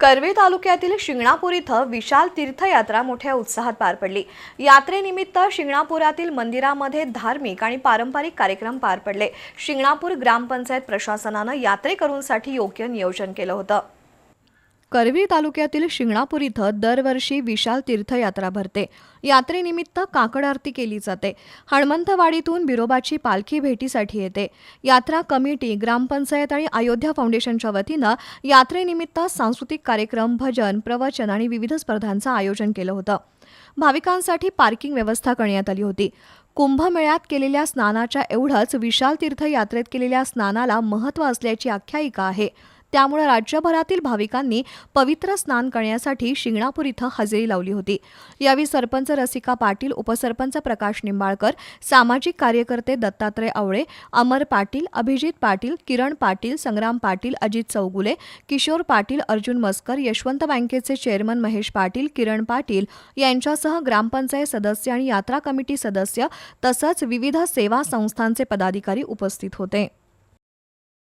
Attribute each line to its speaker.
Speaker 1: कर्वे तालुक्यातील शिंगणापूर इथं विशाल तीर्थयात्रा मोठ्या उत्साहात पार पडली. यात्रेनिमित्त शिंगणापुरातील मंदिरामध्ये धार्मिक आणि पारंपरिक कार्यक्रम पार पडले. शिंगणापूर ग्रामपंचायत प्रशासनानं यात्रेकरूंसाठी योग्य नियोजन केलं होतं. करवी तालुक्यातील शिंगणापूर इथं दरवर्षी विशाल तीर्थयात्रा भरते. यात्रेनिमित्त काकड आरती केली जाते. हणमंतवाडीतून बिरोबाची पालखी भेटीसाठी येते. यात्रा कमिटी ग्रामपंचायत आणि अयोध्या फाउंडेशनच्या वतीनं यात्रेनिमित्त सांस्कृतिक कार्यक्रम भजन प्रवचन आणि विविध स्पर्धांचं आयोजन केलं होतं. भाविकांसाठी पार्किंग व्यवस्था करण्यात आली होती. कुंभमेळ्यात केलेल्या स्नानाच्या एवढंच विशाल तीर्थयात्रेत केलेल्या स्नानाला महत्त्व असल्याची आख्यायिका आहे. त्यामुळे राज्यभरातील भाविकांनी पवित्र स्नान करण्यासाठी शिंगणापूर इथं हजेरी लावली होती. यावेळी सरपंच रसिका पाटील उपसरपंच प्रकाश निंबाळकर सामाजिक कार्यकर्ते दत्तात्रय आवळे अमर पाटील अभिजित पाटील किरण पाटील संग्राम पाटील अजित चौगुले किशोर पाटील अर्जुन मस्कर यशवंत बँकेचे चेअरमन महेश पाटील किरण पाटील यांच्यासह ग्रामपंचायत सदस्य आणि यात्रा कमिटी सदस्य तसंच विविध सेवा संस्थांचे पदाधिकारी उपस्थित होते.